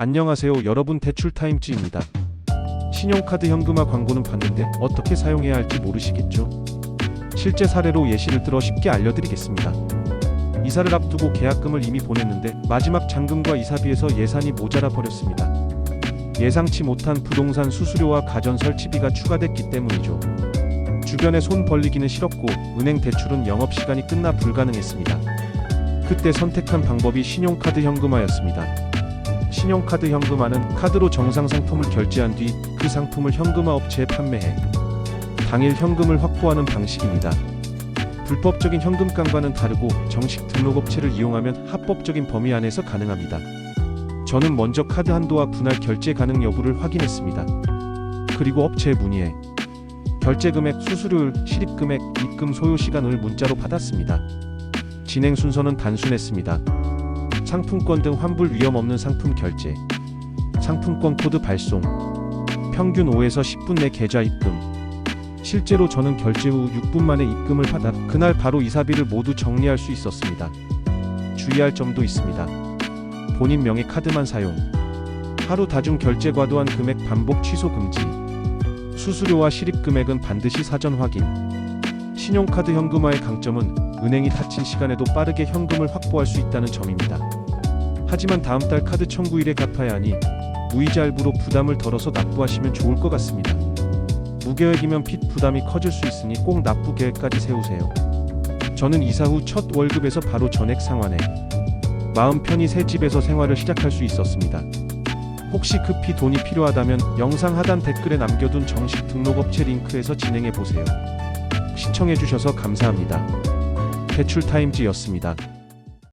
안녕하세요 여러분 대출타임즈입니다. 신용카드 현금화 광고는 봤는데 어떻게 사용해야 할지 모르시겠죠? 실제 사례로 예시를 들어 쉽게 알려드리겠습니다. 이사를 앞두고 계약금을 이미 보냈는데 마지막 잔금과 이사비에서 예산이 모자라 버렸습니다. 예상치 못한 부동산 수수료와 가전 설치비가 추가됐기 때문이죠. 주변에 손 벌리기는 싫었고 은행 대출은 영업시간이 끝나 불가능했습니다. 그때 선택한 방법이 신용카드 현금화였습니다. 신용카드 현금화는 카드로 정상 상품을 결제한 뒤 그 상품을 현금화 업체에 판매해 당일 현금을 확보하는 방식입니다. 불법적인 현금 깡과는 다르고 정식 등록 업체를 이용하면 합법적인 범위 안에서 가능합니다. 저는 먼저 카드 한도와 분할 결제 가능 여부를 확인했습니다. 그리고 업체에 문의해 결제 금액, 수수료율, 실입 금액, 입금 소요 시간을 문자로 받았습니다. 진행 순서는 단순했습니다. 상품권 등 환불 위험 없는 상품 결제, 상품권 코드 발송, 평균 5에서 10분 내 계좌 입금. 실제로 저는 결제 후 6분 만에 입금을 받아 그날 바로 이사비를 모두 정리할 수 있었습니다. 주의할 점도 있습니다. 본인 명의 카드만 사용. 하루 다중 결제 과도한 금액 반복 취소 금지. 수수료와 실입 금액은 반드시 사전 확인. 신용카드 현금화의 강점은 은행이 닫힌 시간에도 빠르게 현금을 확보할 수 있다는 점입니다. 하지만 다음 달 카드 청구일에 갚아야 하니 무이자 할부로 부담을 덜어서 납부하시면 좋을 것 같습니다. 무계획이면 빚 부담이 커질 수 있으니 꼭 납부 계획까지 세우세요. 저는 이사 후 첫 월급에서 바로 전액 상환해 마음 편히 새 집에서 생활을 시작할 수 있었습니다. 혹시 급히 돈이 필요하다면 영상 하단 댓글에 남겨둔 정식 등록업체 링크에서 진행해 보세요. 시청해주셔서 감사합니다. 대출타임즈였습니다.